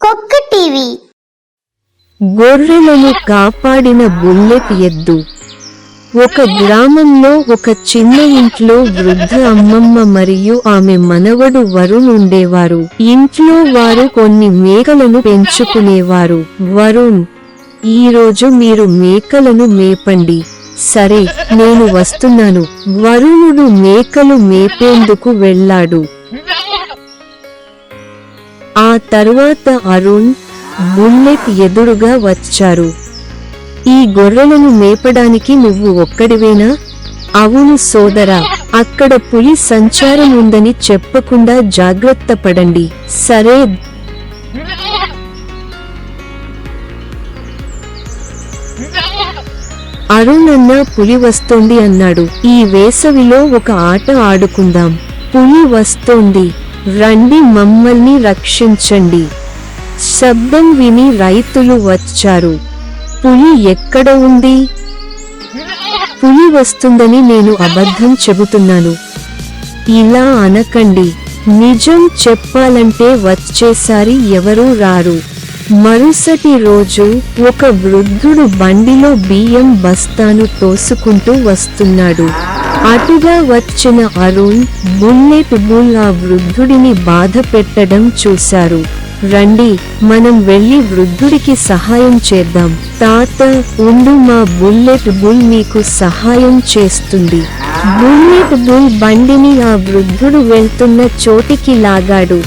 కుక్క టీవీ. గొర్రెలను కాపాడిన బుల్లెట్ ఎద్దు. ఒక గ్రామంలో ఒక చిన్న ఇంట్లో వృద్ధ అమ్మమ్మ మరియు ఆమె మనవడు వరుణ్ ఉండేవారు. ఇంట్లో వారు కొన్ని మేకలను పెంచుకునేవారు. వరుణ్ ఈ రోజు మీరు మేకలను మేపండి. సరే నేను వస్తున్నాను. వరుణుడు మేకలు మేపేందుకు వెళ్ళాడు. ఆ తరువాత అరుణ్ బుల్లెట్ ఎదురుగా వచ్చారు. ఈ గొర్రెలను మేపడానికి నువ్వు ఒక్కడివేనా? అవును సోదరా అక్కడ పులి సంచారం ఉందని చెప్పకుండా జాగ్రత్త పడండి. సరే. అరుణ్ అన్న పులి వస్తోంది అన్నాడు. ఈ వేసవిలో ఒక ఆట ఆడుకుందాం. పులి వస్తోంది. రండి మమ్మల్ని రక్షించండి. శబ్దం విని రైతులు వచ్చారు. పులి ఎక్కడ ఉంది? పులి వస్తుందని నేను అబద్ధం చెబుతున్నాను. ఇలా అనకండి. నిజం చెప్పాలంటే వచ్చేసారి ఎవరూ రారు. మరుసటి రోజు ఒక వృద్ధుడు బండిలో బియ్యం బస్తాను తోసుకుంటూ వస్తున్నాడు. అటుగా వచ్చిన అరుణ్ బుల్లెట్ బుల్ ఆ వృద్ధుడిని బాధ పెట్టడం చూశారు. రండి మనం వెళ్ళి వృద్ధుడికి సహాయం చేద్దాం. తాత ఉండు మా బుల్లెట్ బుల్ మీకు సహాయం చేస్తుంది. బుల్లెట్ బుల్ బండిని ఆ వృద్ధుడు వెళ్తున్న చోటికి లాగాడు.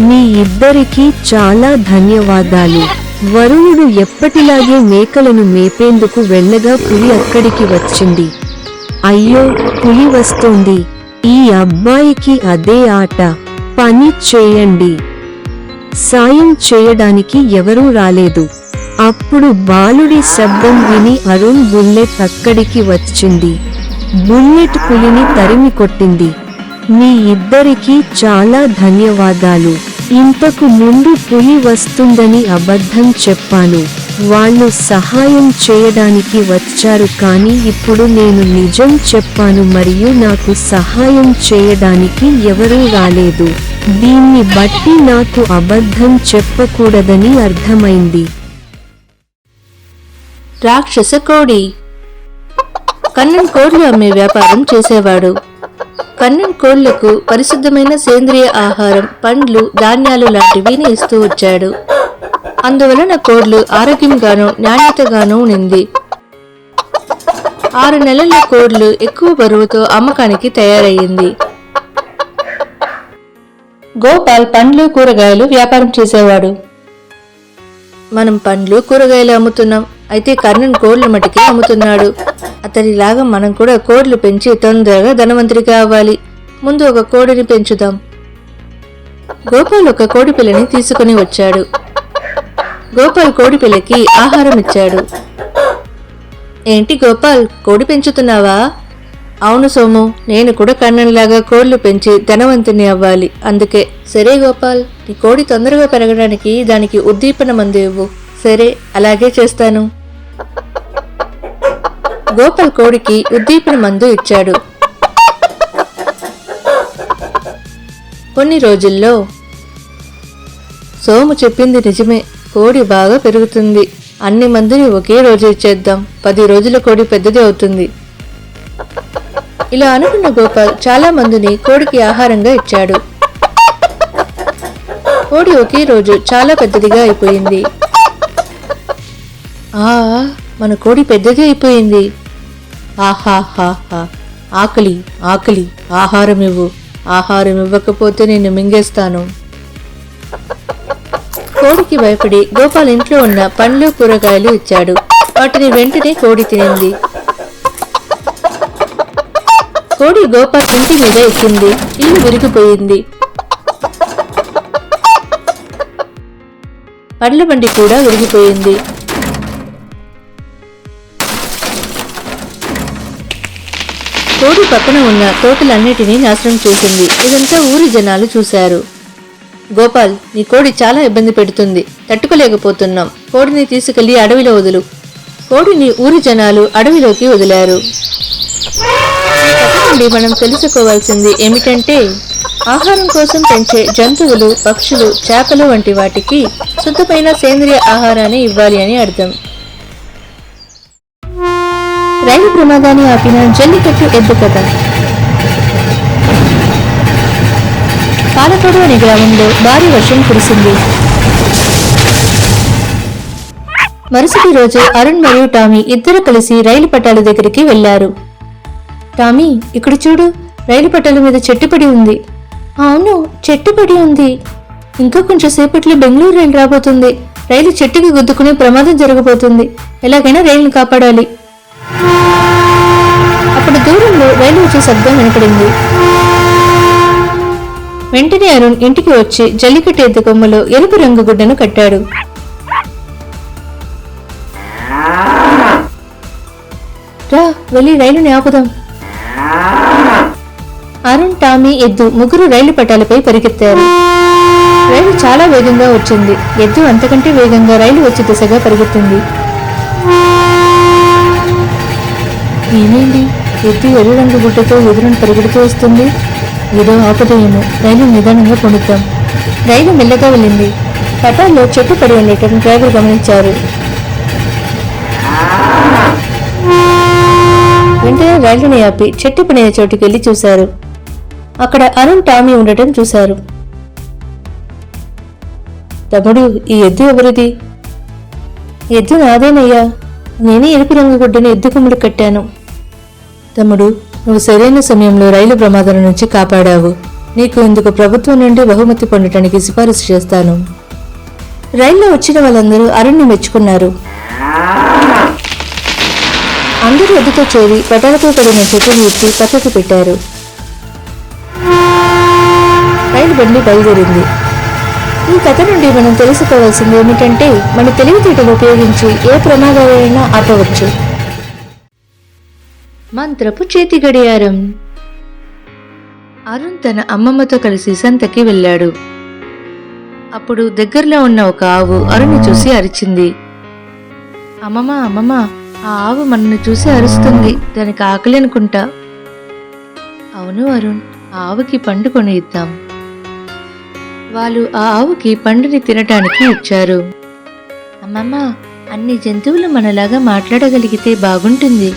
మీ ఇద్దరికీ చాలా ధన్యవాదాలు. వరుణుడు ఎప్పటిలాగే మేకలను మేపేందుకు వెళ్ళగా పులి అక్కడికి వచ్చింది. అయ్యో పులి వస్తుంది. ఈ అబ్బాయికి అదే ఆట. పని చేయండి. సాయం చేయడానికి ఎవరూ రాలేదు. అప్పుడు బాలుడి శబ్దం విని అరుణ్ బుల్లెట్ అక్కడికి వచ్చింది. బుల్లెట్ పులిని తరిమి కొట్టింది. మీ ఇద్దరికీ చాలా ధన్యవాదాలు. ఇంతకు ముందు పులి వస్తుందని అబద్ధం చెప్పాను. వాళ్ళు సహాయం చేయడానికి వచ్చారు కానీ ఇప్పుడు నేను నిజం చెప్పాను మరియు నాకు సహాయం చేయడానికి ఎవరూ రాలేదు. దీన్ని బట్టి నాకు అబద్ధం చెప్పకూడదని అర్థమైంది. రాక్షస కోడి. కన్నన్ కోళ్ళు అమ్మే వ్యాపారం చేసేవాడు. కన్నన్ కోళ్ళకు పరిశుద్ధమైన సేంద్రియ ఆహారం పండ్లు ధాన్యాలు లాంటివి ఇస్తూ వచ్చాడు. అందువలన కోళ్ళు ఆరోగ్యంగాను నాణ్యతగాను ఉంది ఆరు నెలల కోళ్ళు ఎక్కువ బరువుతో అమ్మకానికి తయారయ్యింది. గోపాల్ పండ్లు కూరగాయలు వ్యాపారం చేసేవాడు. మనం పండ్లు కూరగాయలు అమ్ముతున్నాం. అయితే కర్ణన్ కోళ్ళు మటుకే అమ్ముతున్నాడు. అతడిలాగా మనం కూడా కోళ్ళు పెంచి తొందరగా ధనవంతుడిగా అవ్వాలి. ముందు ఒక కోడిని పెంచుదాం. గోపాల్ ఒక కోడి పిల్లని తీసుకుని వచ్చాడు. గోపాల్ కోడి పిల్లకి ఆహారం ఇచ్చాడు. ఏంటి గోపాల్ కోడి పెంచుతున్నావా? అవును సోము నేను కూడా కన్నన్లాగా కోళ్ళు పెంచి ధనవంతుని అవ్వాలి. అందుకే సరే గోపాల్ నీ కోడి తొందరగా పెరగడానికి దానికి ఉద్దీపన మందు ఇవ్వు. సరే అలాగే చేస్తాను. గోపాల్ కోడికి ఉద్దీపన మందు ఇచ్చాడు. కొన్ని రోజుల్లో సోము చెప్పింది నిజమే. కోడి బాగా పెరుగుతుంది. అన్ని మందిని ఒకే రోజు ఇచ్చేద్దాం. పది రోజుల కోడి పెద్దది అవుతుంది. ఇలా అనుకున్న గోపాల్ చాలా మందిని కోడికి ఆహారంగా ఇచ్చాడు. కోడి ఒకే రోజు చాలా పెద్దదిగా అయిపోయింది. ఆ మన కోడి పెద్దది అయిపోయింది. ఆహాహాహా. ఆకలి ఆకలి. ఆహారం ఇవ్వు. ఆహారం ఇవ్వకపోతే నేను మింగేస్తాను. కోడికి భయపడి గోపాల్ ఇంట్లో ఉన్న పండ్లు కూరగాయలు ఇచ్చాడు. వాటిని వెంటనే కోడి తినింది. కోడి గోపాల్ ఇంటి మీద ఎక్కింది. ఇల్లు విరిగిపోయింది. పండ్ల బండి కూడా విరిగిపోయింది. కోడి పక్కన ఉన్న తోటలన్నిటినీ నాశనం చేసింది. ఇదంతా ఊరి జనాలు చూశారు. గోపాల్ నీ కోడి చాలా ఇబ్బంది పెడుతుంది. తట్టుకోలేకపోతున్నాం. కోడిని తీసుకెళ్ళి అడవిలో వదులు. కోడిని ఊరి జనాలు అడవిలోకి వదిలారు. నుండి మనం తెలుసుకోవాల్సింది ఏమిటంటే ఆహారం కోసం పెంచే జంతువులు పక్షులు చేపలు వంటి వాటికి శుద్ధమైన సేంద్రియ ఆహారాన్ని ఇవ్వాలి అని అర్థం. రైలు ప్రమాదాన్ని ఆపిన జల్లికట్టు ఎద్దు కథ. పాలకోడు అనే గ్రామంలో భారీ వర్షం కురిసింది. మరుసటి రోజు అరుణ్ మరియు టామీ ఇద్దరు కలిసి రైలు పట్టాల దగ్గరికి వెళ్ళారు టామీ ఇక్కడ చూడు రైలు పట్టాల మీద చెట్టుపడి ఉంది. అవును చెట్టుపడి ఉంది. ఇంకా కొంచెం సేపట్లో బెంగళూరు రైలు రాబోతుంది. రైలు చెట్టుకి గుద్దుకునే ప్రమాదం జరగబోతుంది. ఎలాగైనా రైలును కాపాడాలి. అప్పుడు దూరంలో రైలు వచ్చే శబ్దం వినపడింది. వెంటనే అరుణ్ ఇంటికి వచ్చి జల్లికట్టు ఎద్దు కొమ్మలో ఎరుపు రంగు గుడ్డను కట్టాడు. రా వెళ్ళి రైలుని ఆపుదాం. అరుణ్ టామీ ఎద్దు ముగ్గురు రైలు పట్టాలపై పరిగెత్తారు. రైలు చాలా వేగంగా వచ్చింది. ఎద్దు అంతకంటే వేగంగా రైలు వచ్చే దిశగా పరిగెత్తింది. ఏమైంది? ఎద్దు ఎర్ర రంగు గుడ్డతో ఎదురును పరిగెడుతూ వస్తుంది. ఏదో ఆపదయేమో రైలు నిదానంగా పొందుతాం. రైలు మెల్లగా వెళ్ళింది. పటాల్లో చెట్టు పడి ఉండటం డ్రైవర్ గమనించారు. వెంటనే రైలుని ఆపి చెట్టు పడిన చోటుకి వెళ్ళి చూశారు. అక్కడ అరుణ్ టామీ ఉండటం చూశారు. తమ్ముడు ఈ ఎద్దు ఎవరిది? ఎద్దు నాదేనయ్యా. నేనే ఎరుపు రంగు గుడ్డని ఎద్దు కొమ్ముడు కట్టాను. తమ్ముడు నువ్వు సరైన సమయంలో రైలు ప్రమాదం నుంచి కాపాడావు. నీకు ఇందుకు ప్రభుత్వం నుండి బహుమతి పొందటానికి సిఫారసు చేస్తాను. రైల్లో వచ్చిన వాళ్ళందరూ అరుణ్ని మెచ్చుకున్నారు. అందరూ ఎద్దుతో చేరి పెటలతో పడిన చెట్టును ఎత్తి పక్కకు పెట్టారు. రైలు బండి బయలుదేరింది. ఈ కథ నుండి మనం తెలుసుకోవాల్సింది ఏమిటంటే మన తెలివితేటలు ఉపయోగించి ఏ ప్రమాదాలైనా ఆపవచ్చు. మంత్రపు చేతి గడియారం. అరుణ్ తన అమ్మమ్మతో కలిసి సంతకి వెళ్ళాడు. అప్పుడు దగ్గరలో ఉన్న ఒక ఆవు అరుణ్ని చూసి అరిచింది. అమ్మమ్మ అమ్మమ్మ ఆ ఆవు మనల్ని చూసి అరుస్తుంది. దానికి ఆకలి అనుకుంటా? అవును అరుణ్ ఆ ఆవుకి పండు కొని ఇద్దాం వాళ్ళు ఆ ఆవుకి పండుని తినటానికి ఇచ్చారు అమ్మమ్మ అన్ని జంతువులు మనలాగా మాట్లాడగలిగితే బాగుంటుంది.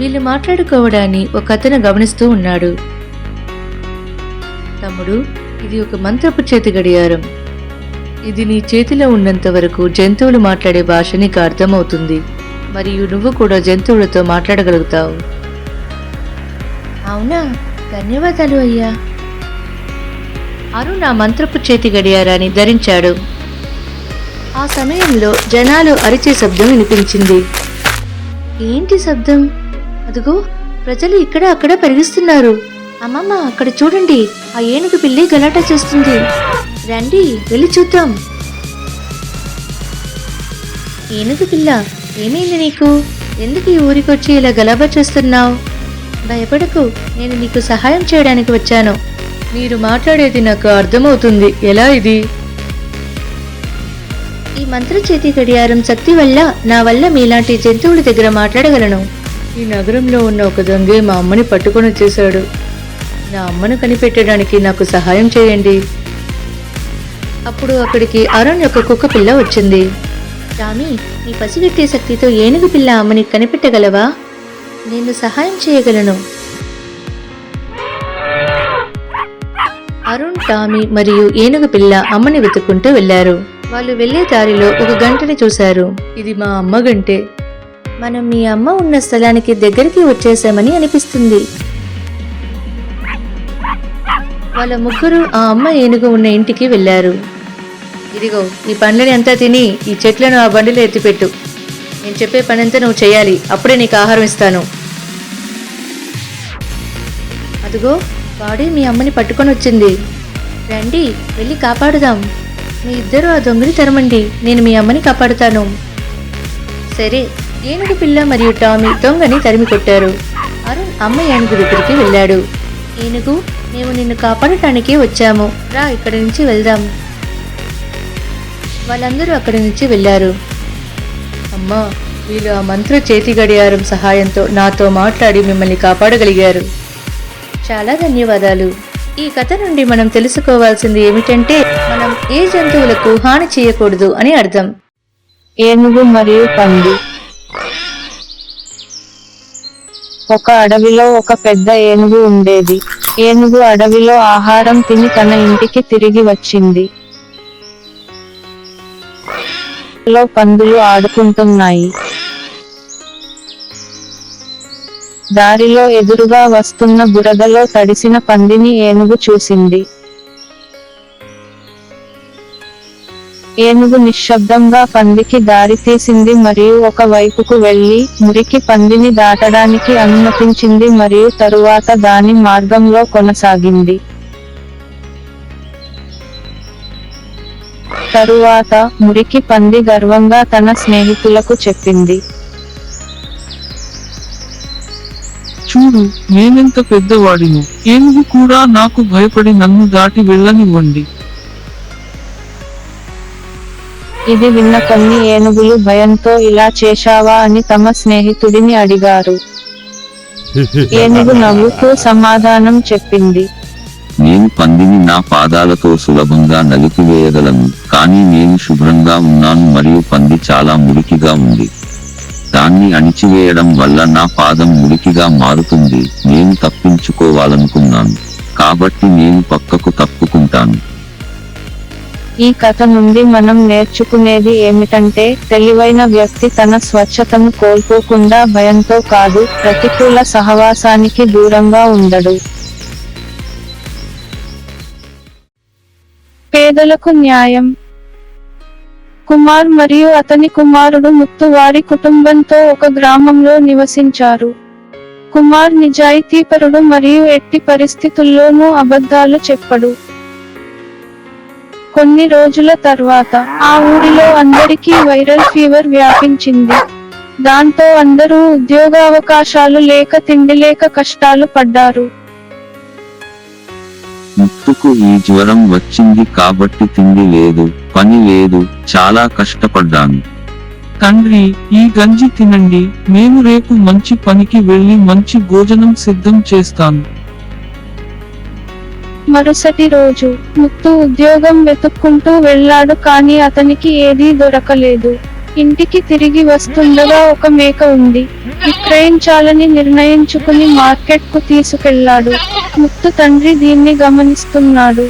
వీళ్ళు మాట్లాడుకోవడాన్ని ఒక అతను గమనిస్తూ ఉన్నాడు. తమ్ముడు ఇది ఒక మంత్రపు చేతి గడియారం. ఇది నీ చేతిలో ఉన్నంత వరకు జంతువులు మాట్లాడే భాష నీకు అర్థమవుతుంది. మరియు నువ్వు కూడా జంతువులతో మాట్లాడగలుగుతావు. అవునా? ధన్యవాదాలు అయ్యా. అరుణ్ ఆ మంత్రపు చేతి గడియారాన్ని ధరించాడు. ఆ సమయంలో జనాలు అరిచే శబ్దం వినిపించింది. ఏంటి శబ్దం? అదిగో ప్రజలు ఇక్కడ అక్కడ పెరిగిస్తున్నారు. అమ్మమ్మ అక్కడ చూడండి ఆ ఏనుగు పిల్లి గలాటా చేస్తుంది. రండి వెళ్ళి చూద్దాం. ఏనుగు పిల్ల ఏమైంది నీకు? ఎందుకు ఈ ఊరికొచ్చి ఇలా గలాబా చేస్తున్నావు? భయపడకు నేను నీకు సహాయం చేయడానికి వచ్చాను. మీరు మాట్లాడేది నాకు అర్థమవుతుంది. ఎలా ఇది? ఈ మంత్ర చేతి గడియారం శక్తి వల్ల నా వల్ల మీలాంటి జంతువుల దగ్గర మాట్లాడగలను. ఈ నగరంలో ఉన్న ఒక దొంగే మా అమ్మని పట్టుకొని వచ్చేశాడు. నా అమ్మను కనిపెట్టడానికి నాకు సహాయం చేయండి. అప్పుడు అక్కడికి అరుణ్ యొక్క కుక్క పిల్ల వచ్చింది. టామీ నీ పసిగట్టే శక్తితో ఏనుగు పిల్ల అమ్మని కనిపెట్టగలవా? నేను సహాయం చేయగలను. అరుణ్ టామీ మరియు ఏనుగు పిల్ల అమ్మని వెతుక్కుంటూ వెళ్ళారు వాళ్ళు వెళ్ళే దారిలో ఒక గంటని చూశారు. ఇది మా అమ్మ గంటే. మనం మీ అమ్మ ఉన్న స్థలానికి దగ్గరికి వచ్చేసామని అనిపిస్తుంది. వాళ్ళ ముగ్గురు ఆ అమ్మ ఏనుగు ఉన్న ఇంటికి వెళ్ళారు. ఇదిగో ఈ పండ్లని అంతా తిని ఈ చెట్లను ఆ బండిలో ఎత్తిపెట్టు. నేను చెప్పే పని అంతా నువ్వు చేయాలి. అప్పుడే నీకు ఆహారం ఇస్తాను. అదిగో వాడే మీ అమ్మని పట్టుకొని వచ్చింది. రండి వెళ్ళి కాపాడుదాం. మీ ఇద్దరు ఆ దొంగని తరమండి. నేను మీ అమ్మని కాపాడుతాను. సరే ఏనుగు పిల్ల మరియు టామీ దొంగని తరిమి కొట్టారు. అరుణ్ అమ్మ ఏనుగు దగ్గరికి వెళ్ళాడు. ఏనుగు మేము నిన్ను కాపాడటానికి వచ్చాము. రా ఇక్కడి నుంచి వెళ్దాం. వాళ్ళందరూ అక్కడి నుంచి వెళ్ళారు. అమ్మా వీళ్ళు ఆ మంత్ర చేతి గడియారం సహాయంతో నాతో మాట్లాడి మిమ్మల్ని కాపాడగలిగారు. చాలా ధన్యవాదాలు. ఈ కథ నుండి మనం తెలుసుకోవాల్సింది ఏమిటంటే మనం ఏ జంతువులకు హాని చేయకూడదు అని అర్థం. ఏనుగు మరియు పండు ఒక అడవిలో ఒక పెద్ద ఏనుగు ఉండేది. ఏనుగు అడవిలో ఆహారం తిని తన ఇంటికి తిరిగి వచ్చింది. లో పందులు ఆడుకుంటున్నాయి. దారిలో ఎదురుగా వస్తున్న బురదలో తడిసిన పందిని ఏనుగు చూసింది. ఏనుగు నిశ్శబ్దంగా పందికి దారి తీసింది మరియు ఒక వైపుకు వెళ్ళి మురికి పందిని దాటడానికి అనుమతించింది మరియు తరువాత దాని మార్గంలో కొనసాగింది. తరువాత మురికి పంది గర్వంగా తన స్నేహితులకు చెప్పింది. చూడు నేనెంత పెద్దవాడిను. ఏనుగు కూడా నాకు భయపడి నన్ను దాటి వెళ్ళనివ్వండి. ఇది విన్న కొన్ని ఏనుగులు భయంతో ఇలా చేశావా అని తమ స్నేహితుడిని అడిగారు. ఏనుగు నవ్వుతూ సమాధానం చెప్పింది. నేను పందిని నా పాదాలతో సులభంగా నలిపివేయగలను కానీ నేను శుభ్రంగా ఉన్నాను మరియు పంది చాలా మురికిగా ఉంది. దాన్ని అణిచివేయడం వల్ల నా పాదం మురికిగా మారుతుంది నేను తప్పించుకోవాలనుకున్నాను కాబట్టి నేను పక్కకు తప్పుకుంటాను. ఈ కథ నుండి మనం నేర్చుకునేది ఏమిటంటే తెలివైన వ్యక్తి తన స్వచ్ఛతను కోల్పోకుండా భయంతో కాదు ప్రతికూల సహవాసానికి దూరంగా ఉండడు. పేదలకు న్యాయం. కుమార్ మరియు అతని కుమారుడు ముత్తు వారి కుటుంబంతో ఒక గ్రామంలో నివసించారు. కుమార్ నిజాయితీపరుడు మరియు ఎట్టి పరిస్థితుల్లోనూ అబద్ధాలు చెప్పడు. కొన్ని రోజుల తర్వాత ఆ ఊరిలో అందరికీ వైరల్ ఫీవర్ వ్యాపించింది. దాంతో అందరూ ఉద్యోగావకాశాలు లేక తిండి లేక కష్టాలు పడ్డారు. ముత్తుకు ఈ జ్వరం వచ్చింది కాబట్టి తిండి లేదు పని లేదు చాలా కష్టపడ్డాను. తండ్రి ఈ గంజి తినండి నేను రేపు మంచి పనికి వెళ్ళి మంచి భోజనం సిద్ధం చేస్తాను. మరుసటి రోజు ముత్తు ఉద్యోగం వెతుక్కుంటూ వెళ్ళాడు కానీ అతనికి ఏదీ దొరకలేదు. ఇంటికి తిరిగి వస్తుండగా ఒక మేక ఉంది. విక్రయించాలని నిర్ణయించుకుని మార్కెట్కు తీసుకెళ్ళాడు ముత్తు తండ్రి దీన్ని గమనిస్తున్నాడు.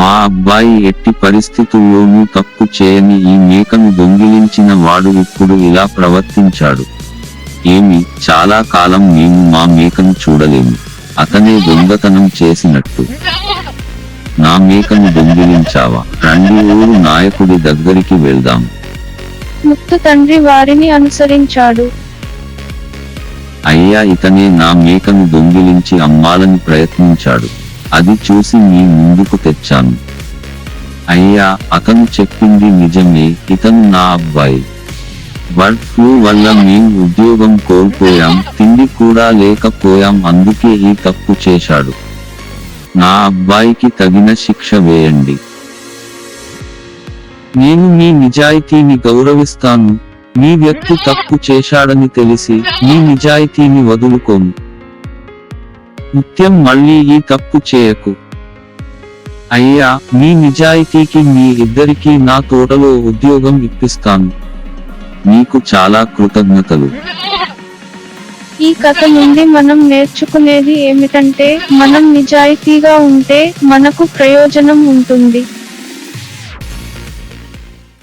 మా అబ్బాయి ఎట్టి పరిస్థితుల్లోనూ తప్పు చేయని ఈ మేకను దొంగిలించిన వాడు ఇప్పుడు ఇలా ప్రవర్తించాడు. ఏమి చాలా కాలం మేము మా మేకను చూడలేము అతనే దొంగతనం చేసినట్టు. నా మేకను దొంగిలించావా? రండి ఊరు నాయకుడి దగ్గరికి వెళ్దాం. ముత్తు తండ్రి వారిని అనుసరించాడు. అయ్యా ఇతనే నా మేకను దొంగిలించి అమ్మాలని ప్రయత్నించాడు. అది చూసి మీ ముందుకు తెచ్చాను. అయ్యా అతను చెప్పింది నిజమే. ఇతను నా అబ్బాయి. బర్డ్ ఫ్లూ వల్ల మేం ఉద్యోగం కోల్పోయాం తిండి కూడా లేకపోయాం అందుకే ఈ తప్పు చేశాడు. నా అబ్బాయికి తగిన శిక్ష వేయండి. నేను మీ నిజాయితీని గౌరవిస్తాను మీ వ్యక్తి తప్పు చేశాడని తెలిసి మీ నిజాయితీని వదులుకోను. నిత్యం మళ్ళీ ఈ తప్పు చేయకు. అయ్యా మీ నిజాయితీకి మీ ఇద్దరికీ నా తోటలో ఉద్యోగం ఇప్పిస్తాను. నీకు చాలా కృతజ్ఞతలు. ఈ కథ నుండి మనం నేర్చుకునేది ఏమిటంటే మనం నిజాయితీగా ఉంటే మనకు ప్రయోజనం ఉంటుంది.